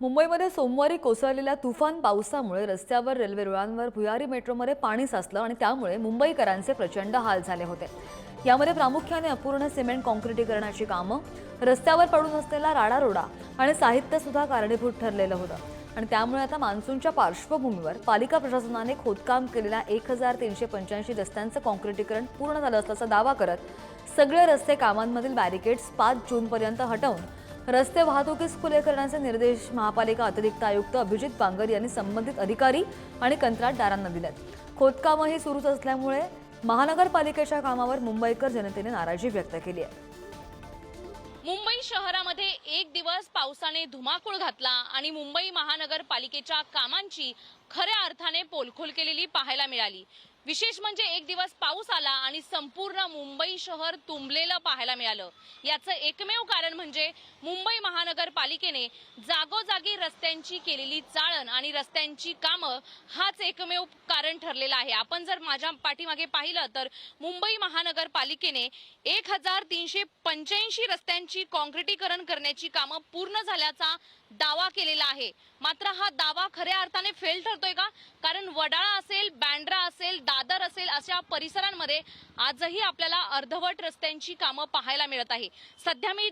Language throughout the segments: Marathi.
मुंबईमध्ये सोमवारी कोसळलेल्या तुफान पावसामुळे रस्त्यावर रेल्वे रुळांवर भुयारी मेट्रोमध्ये पाणी साचलं आणि त्यामुळे मुंबईकरांचे प्रचंड हाल झाले होते. यामध्ये प्रामुख्याने अपूर्ण सिमेंट कॉन्क्रिटीकरणाची कामं रस्त्यावर पडून असलेला राडारोडा आणि साहित्य सुद्धा कारणीभूत ठरलेलं होतं. आणि त्यामुळे आता मान्सूनच्या पार्श्वभूमीवर पालिका प्रशासनाने खोदकाम केलेल्या एक हजार तीनशे पंच्याऐंशी रस्त्यांचं कॉन्क्रिटीकरण पूर्ण झालं असल्याचा दावा करत सगळे रस्ते कामांमधील बॅरिकेड्स पाच जूनपर्यंत हटवून रस्ते वाहतुकीस खुले करण्याचे निर्देश महापालिका अतिरिक्त आयुक्त अभिजित बांगर यांनी संबंधित अधिकारी आणि कंत्राटदारांना दिलेत. खोदकामही सुरूच असल्यामुळे महानगरपालिकेच्या कामावर मुंबईकर जनतेने नाराजी व्यक्त केली आहे. मुंबई शहरामध्ये एक दिवस पावसाने धुमाकूळ घातला आणि मुंबई महानगरपालिकेच्या कामांची खऱ्या अर्थाने पोलखोल केलेली पाहायला मिळाली. विशेष म्हणजे एक दिवस पाऊस आला आणि संपूर्ण मुंबई शहर तुंबलेलं पाहायला मिळालं. याचं एकमेव कारण म्हणजे मुंबई महानगरपालिकेने जागोजागी रस्त्यांची केलेली चाळण आणि रस्त्यांची कामं हाच एकमेव कारण ठरलेलं आहे. आपण जर माझ्या पाठीमागे पाहिलं तर मुंबई महानगरपालिकेने एक हजार तीनशे पंच्याऐंशी रस्त्यांची कॉन्क्रिटीकरण करण्याची कामं पूर्ण झाल्याचा दावा केलेला आहे. मात्र हा दावा खऱ्या अर्थाने फेल ठरतोय का? कारण वडाळा असेल बँड्रा असेल दादर असेल अशा परिसरांमध्ये आजही आपल्याला अर्धवट रस्त्यांची कामं पाहायला मिळत आहे. सध्या मी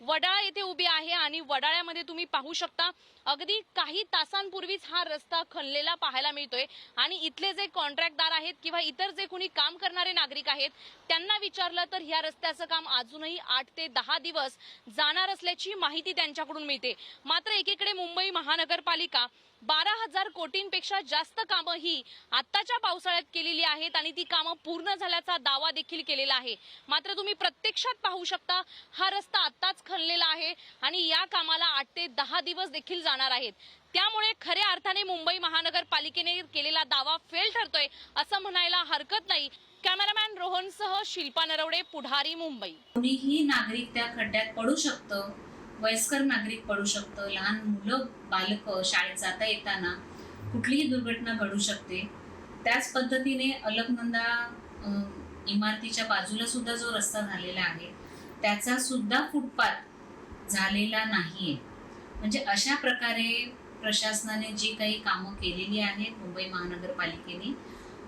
वडाळा येथे उभी आहे आणि वडाळ्यामध्ये तुम्ही पाहू शकता अगदी काही तासांपूर्वीच हा रस्ता खणलेला पाहायला मिळतोय आणि इथले जे कॉन्ट्रॅक्टदार आहेत किंवा इतर जे कोणी काम करणारे नागरिक आहेत त्यांना विचारलं तर ह्या रस्त्याचं काम अजूनही आठ ते दहा दिवस जाणार असल्याची माहिती त्यांच्याकडून मिळते. मात्र एकीकडे मुंबई महानगरपालिका बारा हजार कोटींपेक्षा जास्त कामं ही आत्ताच्या पावसाळ्यात केलेली आहेत आणि ती कामं पूर्ण झाल्याचा दावा देखील केलेला आहे. मात्र तुम्ही प्रत्यक्षात पाहू शकता हा रस्ता आत्ताच खणलेला आहे आणि या कामाला आठ ते दहा दिवस देखील जाणार आहेत. त्यामुळे खऱ्या अर्थाने मुंबई महानगरपालिकेने केलेला दावा फेल ठरतोय असं म्हणायला हरकत नाही. कॅमेरामॅन रोहनसह शिल्पा नरवडे पुढारी मुंबई. कोणीही नागरिक त्या खड्ड्यात पडू शकतं वयस्कर नागरिक पडू शकतं लहान मुलं बालक शाळेत जाता येताना कुठलीही दुर्घटना घडू शकते. त्याच पद्धतीने अलकनंदा इमारतीच्या बाजूला सुद्धा जो रस्ता झालेला आहे त्याचा सुद्धा फुटपाथ झालेला नाही आहे म्हणजे अशा प्रकारे प्रशासनाने जी काही कामं केलेली आहेत मुंबई महानगरपालिकेने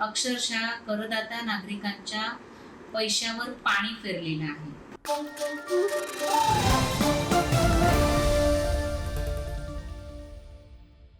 अक्षरशः करदाता नागरिकांच्या पैशावर पाणी फिरलेलं आहे.